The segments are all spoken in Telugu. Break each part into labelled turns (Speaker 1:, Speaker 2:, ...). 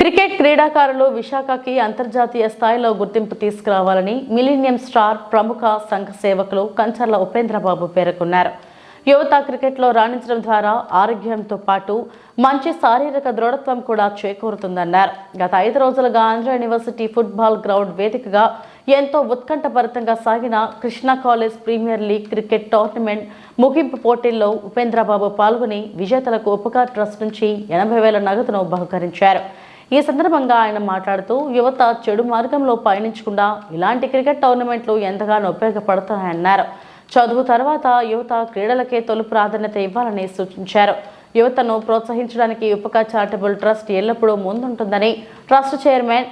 Speaker 1: క్రికెట్ క్రీడాకారులు విశాఖకి అంతర్జాతీయ స్థాయిలో గుర్తింపు తీసుకురావాలని మిలీనియం స్టార్ ప్రముఖ సంఘ సేవకులు కంచర్ల ఉపేంద్రబాబు పేర్కొన్నారు. యువత క్రికెట్లో రాణించడం ద్వారా ఆరోగ్యంతో పాటు మంచి శారీరక దృఢత్వం కూడా చేకూరుతుందన్నారు. గత ఐదు రోజులుగా ఆంధ్ర యూనివర్సిటీ ఫుట్బాల్ గ్రౌండ్ వేదికగా ఎంతో ఉత్కంఠభరితంగా సాగిన Krishna college premier league cricket tournament ముగింపు పోటీల్లో ఉపేంద్రబాబు పాల్గొని విజేతలకు ఉపకార్ ట్రస్ట్ నుంచి ఎనభై వేల నగదును బహుకరించారు. ఈ సందర్భంగా ఆయన మాట్లాడుతూ యువత చెడు మార్గంలో పయనించకుండా ఇలాంటి క్రికెట్ టోర్నమెంట్లు ఎంతగానో ఉపయోగపడుతున్నాయన్నారు చదువు తర్వాత యువత క్రీడలకే తొలి ప్రాధాన్యత ఇవ్వాలని సూచించారు. యువతను ప్రోత్సహించడానికి ఉపకా చారిటబుల్ ట్రస్ట్ ఎల్లప్పుడూ ముందుంటుందని ట్రస్ట్ చైర్మన్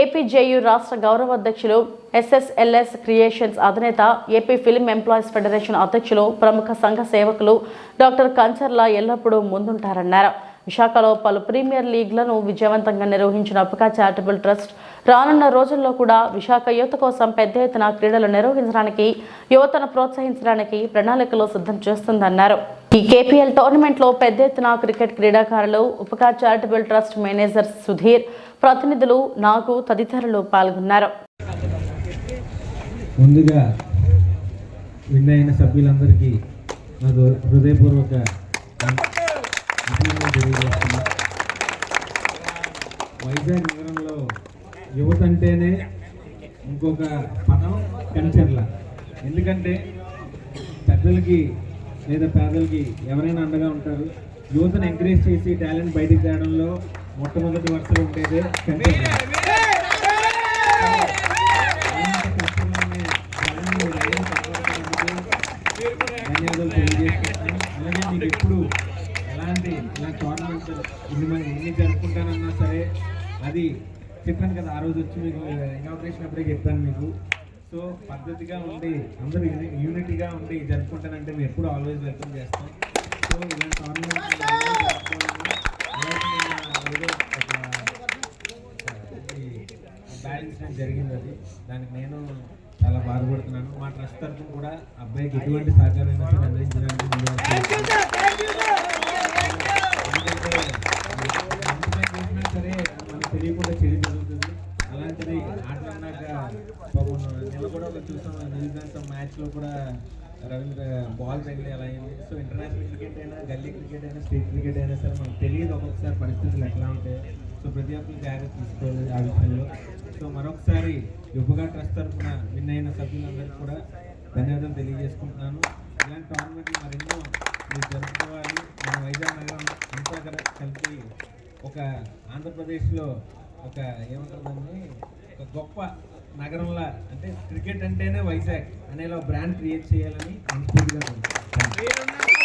Speaker 1: ఏపీజేయు రాష్ట్ర గౌరవ అధ్యక్షులు ఎస్ఎస్ఎల్ఎస్ క్రియేషన్స్ అధినేత ఏపీ ఫిల్మ్ ఎంప్లాయీస్ ఫెడరేషన్ అధ్యక్షులు ప్రముఖ సంఘ సేవకులు డాక్టర్ కంచర్ల ఎల్లప్పుడూ ముందుంటారన్నారు. విశాఖలో పలు ప్రీమియర్ లీగ్లను విజయవంతంగా నిర్వహించిన అపకా చారిటబుల్ ట్రస్ట్ రానున్న రోజుల్లో కూడా విశాఖ యువత కోసం పెద్ద ఎత్తున క్రీడలు నిర్వహించడానికి యువతను ప్రోత్సహించడానికి ప్రణాళికలు సిద్ధం చేస్తుందన్నారు. ఈ కేపీఎల్ టోర్నమెంట్లో పెద్ద ఎత్తున క్రికెట్ క్రీడాకారులు ఉపకా చారిటబుల్ ట్రస్ట్ మేనేజర్ సుధీర్ ప్రతినిధులు నాగు తదితరులు పాల్గొన్నారు.
Speaker 2: ముందుగా సభ్యులందరికీ నా హృదయపూర్వక తెలియజేస్తున్నా వైజాగ్ నగరంలో యువత అంటేనే ఇంకొక పదం కంచర్ల ఎందుకంటే పెద్దలకి లేదా పేదలకి ఎవరైనా అండగా ఉంటారు. యువతను ఎంకరేజ్ చేసి టాలెంట్ బయటికి తేవడంలో మొట్టమొదటి వరుసలో ఉండేదే ధన్యవాదాలు తెలియజేస్తున్నాను. అలాగే మీకు ఎప్పుడు అలాంటి ఇలా టోర్నమెంట్ ఇన్ని మంది ఎన్ని జరుపుకుంటానన్నా సరే అది చెప్పాను కదా ఆ రోజు వచ్చి మీకు ఇనాగ్రేషన్ అప్పుడే చెప్పాను మీకు. సో పద్ధతిగా ఉండి అందరూ యూనిటీగా ఉండి జరుపుకుంటానంటే మేము ఎప్పుడు ఆల్వేస్ వెల్కమ్ చేస్తాం. సో ఇలా టోర్నమెంట్ జరిగింది అది. దానికి నేను చాలా బాధపడుతున్నాను. మా ట్రస్ట్ తరఫున కూడా అబ్బాయికి ఎటువంటి సహకారం అయినా తెలియకుండా చెడు జరుగుతుంది. అలాంటిది ఆటలాడినాక పాపం నిన్న కూడా ఒక చూసాం. న్యూజిలాండ్తో మ్యాచ్లో కూడా రవీంద్ర బాల్ తగిలి అలా అయింది. సో ఇంటర్నేషనల్ క్రికెట్ అయినా గల్లీ క్రికెట్ అయినా స్టేట్ క్రికెట్ అయినా సరే మనకు తెలియదు ఒక్కొక్కసారి పరిస్థితులు ఎట్లా ఉంటాయి. సో ప్రతి ఒక్కరు జాగ్రత్త తీసుకోవాలి ఆ విషయంలో. సో మరొకసారి యువగా ట్రస్ట్ తరఫున విన్ అయిన సభ్యులందరికీ కూడా ధన్యవాదాలు తెలియజేసుకుంటున్నాను. ఇలాంటి టోర్నమెంట్లు మరెన్నో మీరు జరుపుకోవాలి. మన వైజాగ్ నగరం అంతా కలిపి ఒక ఆంధ్రప్రదేశ్లో ఒక ఏమంటుందండి ఒక గొప్ప నగరంలా అంటే క్రికెట్ అంటేనే వైజాగ్ అనేలా బ్రాండ్ క్రియేట్ చేయాలని మనస్ఫూర్తిగా